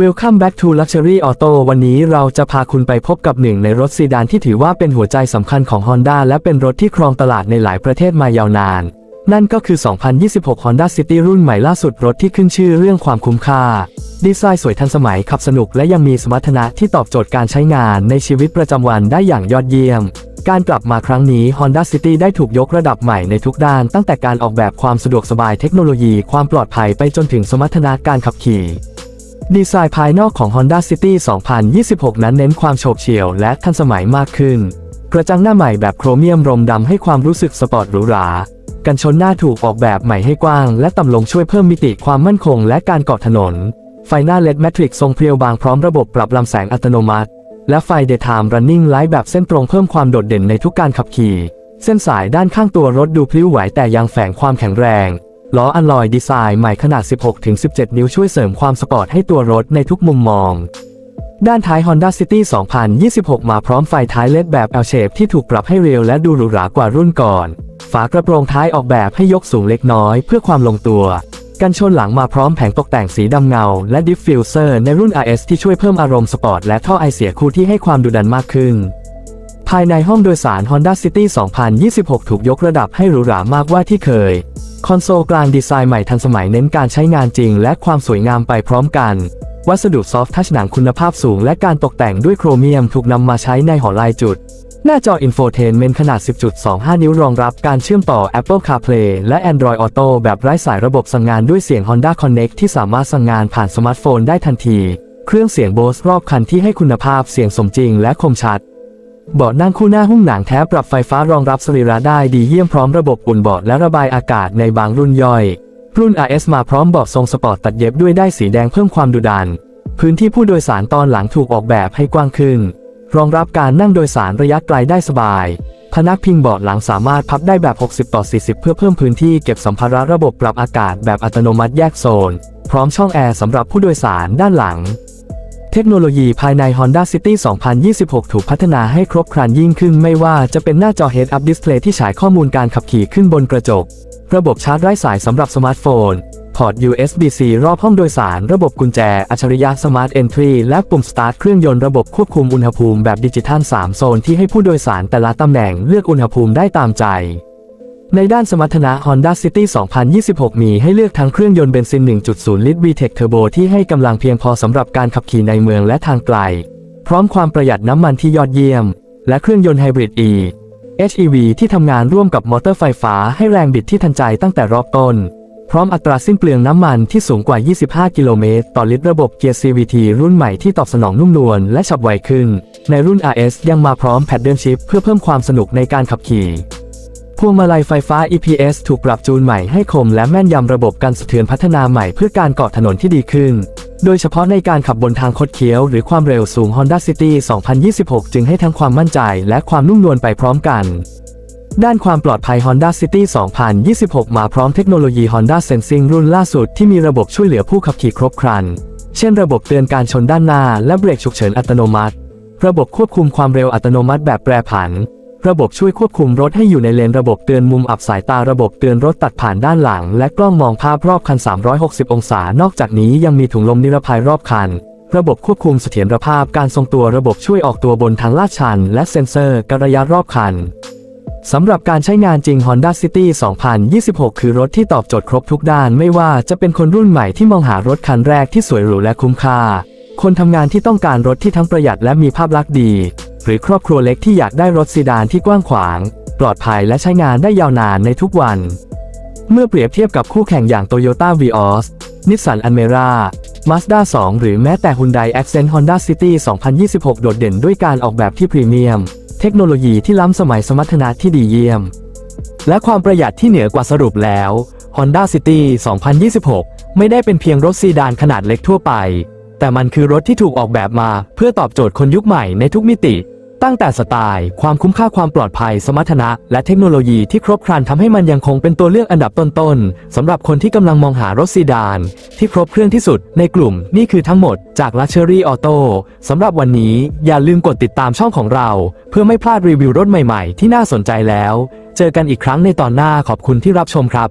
Welcome back to Luxury Auto วันนี้เราจะพาคุณไปพบกับหนึ่งในรถซีดานที่ถือว่าเป็นหัวใจสำคัญของ Honda และเป็นรถที่ครองตลาดในหลายประเทศมายาวนาน นั่นก็คือ 2026 Honda City รุ่นใหม่ล่าสุดรถที่ขึ้นชื่อเรื่องความคุ้มค่า ดีไซน์สวยทันสมัยขับสนุกและยังมีสมรรถนะที่ตอบโจทย์การใช้งานในชีวิตประจำวันได้อย่างยอดเยี่ยม การกลับมาครั้งนี้ Honda City ได้ถูกยกระดับใหม่ในทุกด้าน ตั้งแต่การออกแบบความสะดวกสบายเทคโนโลยีความปลอดภัยไปจนถึงสมรรถนะการขับขี่ ดีไซน์ภายนอกของ Honda City 2026 นั้นเน้นความโฉบเฉี่ยวและทันสมัยมากขึ้น กระจังหน้าใหม่แบบโครเมียมรมดำให้ความรู้สึกสปอร์ตหรูหรา กันชนหน้าถูกออกแบบใหม่ให้กว้าง และต่ำลงช่วยเพิ่มมิติความมั่นคงและการเกาะถนน ไฟหน้า LED Matrix ทรงเพรียวบางพร้อมระบบปรับลำแสงอัตโนมัติ และไฟ Daytime Running Light แบบเส้นตรงเพิ่มความโดดเด่นในทุกการขับขี่ เส้นสายด้านข้างตัวรถดูพลิ้วไหวแต่ยังแฝงความแข็งแรง ล้ออัลลอยดีไซน์ใหม่ขนาด 16-17 นิ้วช่วยเสริมความสปอร์ตให้ตัวรถในทุกมุมมอง ด้านท้าย Honda City 2026 มาพร้อมไฟท้ายเลดแบบ L shape ที่ถูกปรับให้เรียวและดูหรูหรากว่ารุ่นก่อน ฝากระโปรงท้ายออกแบบให้ยกสูงเล็กน้อยเพื่อความลงตัว กันชนหลังมาพร้อมแผงตกแต่งสีดำเงา และดิฟฟิวเซอร์ในรุ่น RS ที่ช่วยเพิ่มอารมณ์สปอร์ตและท่อไอเสียคู่ที่ให้ความดุดันมากขึ้นภายในห้องโดยสาร Honda City 2026 ถูกยกระดับให้หรูหรามากกว่าที่เคย คอนโซลกลางดีไซน์ใหม่ทันสมัยเน้นการใช้งานจริง และความสวยงามไปพร้อมกัน วัสดุซอฟท์ทัชหนังคุณภาพสูง และการตกแต่งด้วยโครเมียมถูกนำมาใช้ในหอลายจุด หน้าจออินโฟเทนเมนต์ขนาด 10.25 นิ้วรองรับการเชื่อมต่อ Apple CarPlay และ Android Auto แบบไร้สายระบบสั่งงานด้วยเสียง Honda Connect ที่สามารถสั่งงานผ่านสมาร์ทโฟนได้ทันที เครื่องเสียง Bose รอบคันที่ให้คุณภาพเสียงสมจริงและคมชัด เบาะนั่งคู่หน้าหุ้มหนังแท้ปรับไฟฟ้ารองรับสรีระได้ดีเยี่ยมพร้อมระบบอุ่นเบาะและระบายอากาศในบางรุ่นย่อย รุ่น RS มาพร้อมเบาะทรงสปอร์ตตัดเย็บด้วยได้สีแดงเพิ่มความดุดัน พื้นที่ผู้โดยสารตอนหลังถูกออกแบบให้กว้างขึ้น รองรับการนั่งโดยสารระยะไกลได้สบาย พนักพิงเบาะหลังสามารถพับได้แบบ 60 ต่อ 40 เพื่อเพิ่มพื้นที่เก็บสัมภาระระบบปรับอากาศแบบอัตโนมัติแยกโซน พร้อมช่องแอร์สำหรับผู้โดยสารด้านหลัง เทคโนโลยีภายใน Honda City 2026 ถูกพัฒนาให้ครบครันยิ่งขึ้นไม่ว่าจะเป็นหน้าจอ Head-Up Display ที่ฉายข้อมูลการขับขี่ขึ้นบนกระจก ระบบชาร์จไร้สายสำหรับสมาร์ทโฟน พอร์ต USB-C รอบห้องโดยสาร ระบบกุญแจ อัจฉริยะ Smart Entry และปุ่ม Start เครื่องยนต์ระบบควบคุมอุณหภูมิแบบดิจิทัล 3 โซนที่ให้ผู้โดยสารแต่ละตำแหน่งเลือกอุณหภูมิได้ตามใจ ในด้านสมรรถนะ Honda City 2026 มีให้เลือกทั้งเครื่องยนต์เบนซิน 1.0 ลิตร VTEC Turbo ที่ให้กำลังเพียงพอสำหรับการขับขี่ในเมืองและทางไกล พร้อมความประหยัดน้ำมันที่ยอดเยี่ยม และเครื่องยนต์ไฮบริด E HEV ที่ทำงานร่วมกับมอเตอร์ไฟฟ้าให้แรงบิดที่ทันใจตั้งแต่รอบต้น พร้อมอัตราสิ้นเปลืองน้ำมันที่สูงกว่า 25 กิโลเมตร ต่อลิตรระบบเกียร์ CVT รุ่นใหม่ที่ตอบสนองนุ่มนวลและฉับไวขึ้น ในรุ่น RS ยังมาพร้อมแพดเดิลชิพเพื่อเพิ่มความสนุกในการขับขี่ พวงมาลัยไฟฟ้า EPS ถูกปรับจูนใหม่ให้คมและแม่นยำระบบการสะเทือนพัฒนาใหม่เพื่อการเกาะถนนที่ดีขึ้น โดยเฉพาะในการขับบนทางคดเคี้ยวหรือความเร็วสูง Honda City 2026 จึงให้ทั้งความมั่นใจและความนุ่มนวลไปพร้อมกันด้านความปลอดภัย Honda City 2026 มาพร้อมเทคโนโลยี Honda Sensing รุ่นล่าสุดที่มีระบบช่วยเหลือผู้ขับขี่ครบครัน เช่นระบบเตือนการชนด้านหน้าและเบรกฉุกเฉินอัตโนมัติ ระบบควบคุมความเร็วอัตโนมัติแบบแปรผัน ระบบช่วยควบคุมรถให้อยู่ในเลนระบบเตือนมุมอับสายตาระบบเตือนรถตัดผ่านด้านหลัง และกล้องมองภาพรอบคัน 360 องศา นอกจากนี้ยังมีถุงลมนิรภัยรอบคัน ระบบควบคุมเสถียรภาพการทรงตัวระบบช่วยออกตัวบนทางลาดชัน และเซ็นเซอร์กระยะรอบคันสำหรับการใช้งานจริง Honda City 2026 คือรถที่ตอบโจทย์ครบทุกด้าน ไม่ว่าจะเป็นคนรุ่นใหม่ที่มองหารถคันแรกที่สวยหรูและคุ้มค่า คนทำงานที่ต้องการรถที่ทั้งประหยัดและมีภาพลักษณ์ดี หรือครอบครัวเล็กที่อยากได้รถซีดานที่กว้างขวาง ปลอดภัยและใช้งานได้ยาวนานในทุกวัน เมื่อเปรียบเทียบกับคู่แข่งอย่าง Toyota Vios Nissan Almera Mazda 2 หรือแม้แต่ Hyundai Accent Honda City 2026 โดดเด่นด้วยการออกแบบที่พรีเมียม เทคโนโลยีที่ล้ำสมัยสมรรถนะที่ดีเยี่ยม และความประหยัดที่เหนือกว่าสรุปแล้ว Honda City 2026 ไม่ได้เป็นเพียงรถซีดานขนาดเล็กทั่วไป แต่มันคือรถที่ถูกออกแบบมาเพื่อตอบโจทย์คนยุคใหม่ในทุกมิติ ตั้งแต่สไตล์ ความคุ้มค่าความปลอดภัย สมรรถนะ และเทคโนโลยีที่ครบครันทำให้มันยังคงเป็นตัวเลือกอันดับต้นๆสำหรับคนที่กำลังมองหารถซีดาน ที่ครบเครื่องที่สุดในกลุ่ม นี่คือทั้งหมดจาก Luxury Auto สำหรับวันนี้อย่าลืมกดติดตามช่องของเรา เพื่อไม่พลาดรีวิวรถใหม่ๆ ที่น่าสนใจแล้ว เจอกันอีกครั้งในตอนหน้าขอบคุณที่รับชมครับ